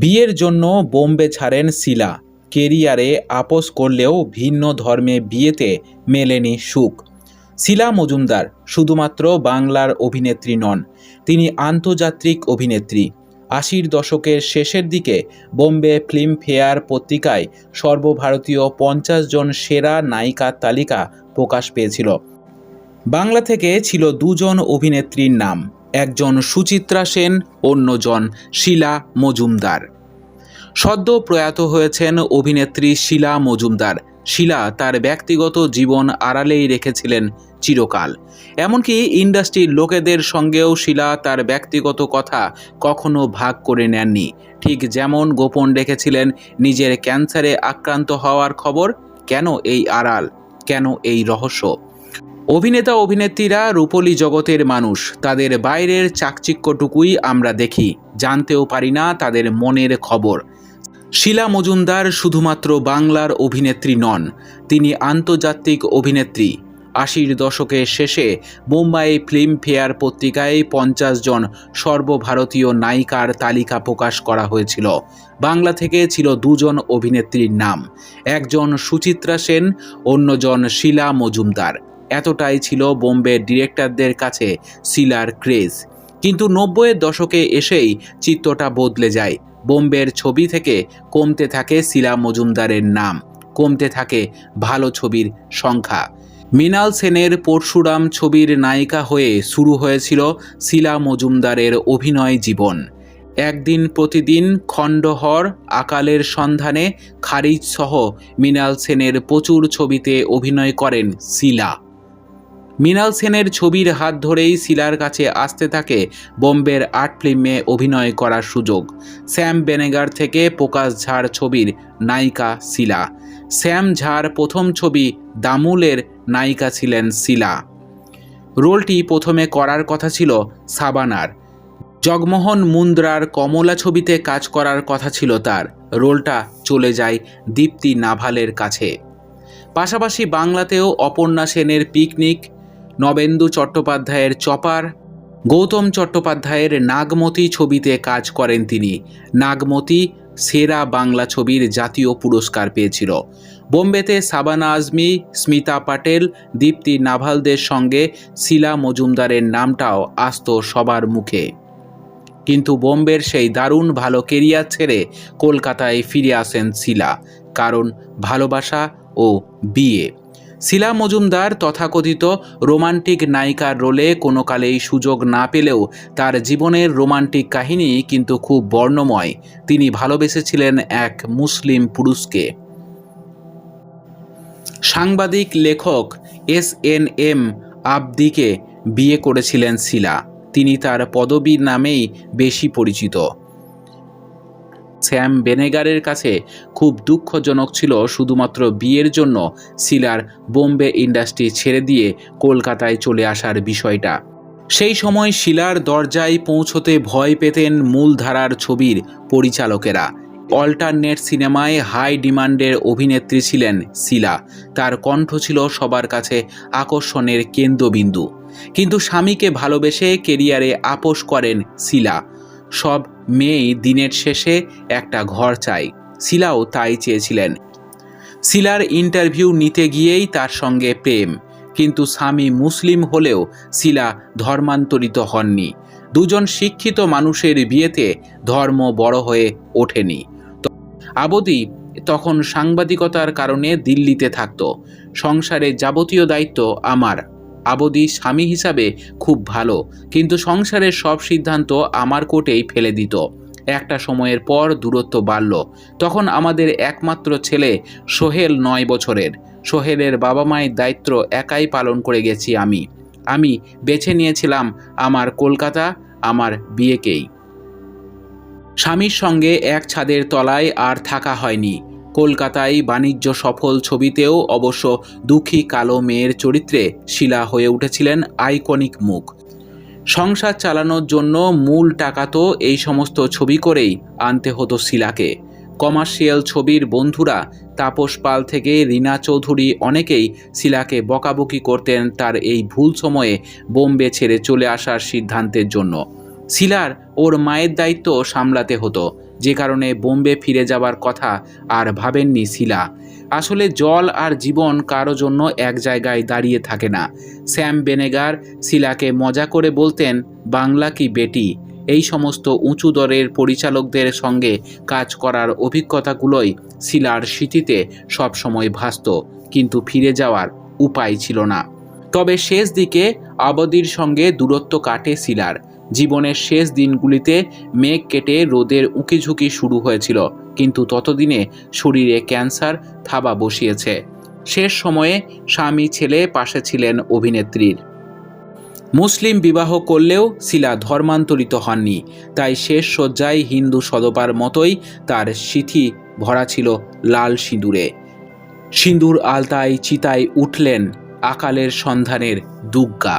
বিয়ের জন্য বোম্বে ছাড়েন শিলা। কেরিয়ারে আপোস করলেও ভিন্ন ধর্মে বিয়েতে মেলেনি সুখ। শিলা মজুমদার শুধুমাত্র বাংলার অভিনেত্রী নন, তিনি আন্তর্জাতিক অভিনেত্রী। আশির দশকের শেষের দিকে বোম্বে ফিল্মফেয়ার পত্রিকায় সর্বভারতীয় পঞ্চাশ জন সেরা নায়িকার তালিকা প্রকাশ পেয়েছিল। বাংলা থেকে ছিল দুজন অভিনেত্রীর নাম। একজন সুচিত্রা সেন, অন্যজন শিলা মজুমদার। সদ্য প্রয়াত হয়েছেন অভিনেত্রী শিলা মজুমদার। শিলা তার ব্যক্তিগত জীবন আড়ালেই রেখেছিলেন চিরকাল। এমনকি ইন্ডাস্ট্রির লোকেদের সঙ্গেও শিলা তার ব্যক্তিগত কথা কখনো ভাগ করে নেননি। ঠিক যেমন গোপন রেখেছিলেন নিজের ক্যান্সারে আক্রান্ত হওয়ার খবর, কেন এই আড়াল, কেন এই রহস্য? অভিনেতা অভিনেত্রীরা রূপলী জগতের মানুষ। তাদের বাইরের চাকচিক্যটুকুই আমরা দেখি। জানতেও পারি না তাদের মনের খবর। শিলা মজুমদার শুধুমাত্র বাংলার অভিনেত্রী নন, তিনি আন্তর্জাতিক অভিনেত্রী। আশির দশকের শেষে মুম্বাই ফিল্মফেয়ার পত্রিকায় পঞ্চাশ জন সর্বভারতীয় নায়িকার তালিকা প্রকাশ করা হয়েছিল। বাংলা থেকে ছিল দুজন অভিনেত্রীর নাম। একজন সুচিত্রা সেন, অন্যজন শিলা মজুমদার। এতটাই ছিল বোম্বে ডিরেক্টরদের কাছে শিলার ক্রেজ। কিন্তু নব্বইয়ের দশকে এসেই চিত্রটা বদলে যায়। বোম্বের ছবি থেকে কমতে থাকে শিলা মজুমদারের নাম, কমতে থাকে ভালো ছবির সংখ্যা। মৃণাল সেনের পরশুরাম ছবির নায়িকা হয়ে শুরু হয়েছিল শিলা মজুমদারের অভিনয় জীবন। একদিন প্রতিদিন খণ্ডহর আকালের সন্ধানে খারিজ সহ মৃণাল সেনের প্রচুর ছবিতে অভিনয় করেন শিলা মৃণাল সেনের ছবির হাত ধরেই শিলার কাছে আসতে থাকে বোম্বের আর্ট ফিল্মে অভিনয় করার সুযোগ। শ্যাম বেনেগার থেকে প্রকাশ ঝাড় ছবির নায়িকা শিলা। শ্যাম ঝাড় প্রথম ছবি দামুলের নায়িকা ছিলেন শিলা। রোলটি প্রথমে করার কথা ছিল সাবানার। জগমোহন মুন্দ্রার কমলা ছবিতে কাজ করার কথা ছিল তার। রোলটা চলে যায় দীপ্তি নাভালের কাছে। পাশাপাশি বাংলাতেও অপর্ণা সেনের পিকনিক নবেন্দু চট্টোপাধ্যায়ের চপার, গৌতম চট্টোপাধ্যায়ের নাগমতি ছবিতে কাজ করেন তিনি। নাগমতি সেরা বাংলা ছবির জাতীয় পুরস্কার পেয়েছিল। বোম্বেতে সাবানা আজমি, স্মিতা পাটেল, দীপ্তি নাভালদের সঙ্গে শিলা মজুমদারের নামটাও আসত সবার মুখে। কিন্তু বোম্বের সেই দারুণ ভালো কেরিয়ার ছেড়ে কলকাতায় ফিরে আসেন শিলা, কারণ ভালোবাসা ও বিয়ে। শিলা মজুমদার তথাকথিত রোমান্টিক নায়িকার রোলে কোনো কালেই সুযোগ না পেলেও তার জীবনের রোমান্টিক কাহিনী কিন্তু খুব বর্ণময়। তিনি ভালোবেসেছিলেন এক মুসলিম পুরুষকে। সাংবাদিক লেখক এস এন এম আবদিকে বিয়ে করেছিলেন শিলা। তিনি তার পদবীর নামেই বেশি পরিচিত। স্যাম বেনেগারের কাছে খুব দুঃখজনক ছিল শুধুমাত্র বিয়ের জন্য শিলার বোম্বে ইন্ডাস্ট্রি ছেড়ে দিয়ে কলকাতায় চলে আসার বিষয়টা। সেই সময় শিলার দরজায় পৌঁছতে ভয় পেতেন মূলধারার ছবির পরিচালকেরা। অল্টারনেট সিনেমায় হাই ডিমান্ডের অভিনেত্রী ছিলেন শিলা। তার কণ্ঠ ছিল সবার কাছে আকর্ষণের কেন্দ্রবিন্দু। কিন্তু স্বামীকে ভালোবেসে কেরিয়ারে আপোষ করেন শিলা। সব মেয়েই দিনের শেষে একটা ঘর চাই। শিলাও তাই চেয়েছিলেন। শিলার ইন্টারভিউ নিতে গিয়েই তার সঙ্গে প্রেম, কিন্তু স্বামী মুসলিম হলেও শিলা ধর্মান্তরিত হননি। দুজন শিক্ষিত মানুষের বিয়েতে ধর্ম বড় হয়ে ওঠেনি। আবদি তখন সাংবাদিকতার কারণে দিল্লিতে থাকত। সংসারের যাবতীয় দায়িত্ব আমার। আবদি স্বামী হিসাবে খুব ভালো, কিন্তু সংসারের সব সিদ্ধান্ত আমার কোটেই ফেলে দিত। একটা সময়ের পর দূরত্ব বাড়ল, তখন আমাদের একমাত্র ছেলে সোহেল নয় বছরের। সোহেলের বাবা মায়ের দায়িত্ব একাই পালন করে গেছি আমি। আমি বেছে নিয়েছিলাম আমার কলকাতা, আমার বিয়েকেই। স্বামীর সঙ্গে এক ছাদের তলায় আর থাকা হয়নি। কলকাতায় বাণিজ্য সফল ছবিতেও অবশ্য দুঃখী কালো মেয়ের চরিত্রে শিলা হয়ে উঠেছিলেন আইকনিক মুখ। সংসার চালানোর জন্য মূল টাকা তো এই সমস্ত ছবি করেই আনতে হতো শিলাকে। কমার্শিয়াল ছবির বন্ধুরা তাপস পাল থেকে রীনা চৌধুরী অনেকেই শিলাকে বকাবকি করতেন তার এই ভুল সময়ে বোম্বে ছেড়ে চলে আসার সিদ্ধান্তের জন্য। শিলার ওর মায়ের দায়িত্ব সামলাতে হতো। যে কারণে বোম্বে ফিরে যাবার কথা আর ভাবেননি শিলা। আসলে জল আর জীবন কারও জন্য এক জায়গায় দাঁড়িয়ে থাকে না। স্যাম বেনেগার শিলাকে মজা করে বলতেন, বাংলা কি বেটি? এই সমস্ত উঁচু দরের পরিচালকদের সঙ্গে কাজ করার অভিজ্ঞতাগুলোই শিলার স্মৃতিতে সবসময় ভাসত, কিন্তু ফিরে যাওয়ার উপায় ছিল না। তবে শেষ দিকে অবধির সঙ্গে দূরত্ব কাটে শিলার। জীবনের শেষ দিনগুলিতে মেঘ কেটে রোদের উঁকিঝুঁকি শুরু হয়েছিল, কিন্তু ততদিনে শরীরে ক্যান্সার থাবা বসিয়েছে। শেষ সময়ে স্বামী ছেলে পাশে ছিলেন অভিনেত্রীর। মুসলিম বিবাহ করলেও শিলা ধর্মান্তরিত হননি, তাই শেষ শয্যায় হিন্দু সদপার মতোই তার সিথি ভরা ছিল লাল সিঁদুরে। সিঁদুর আলতায় চিতায় উঠলেন আকালের সন্ধানের দুর্গা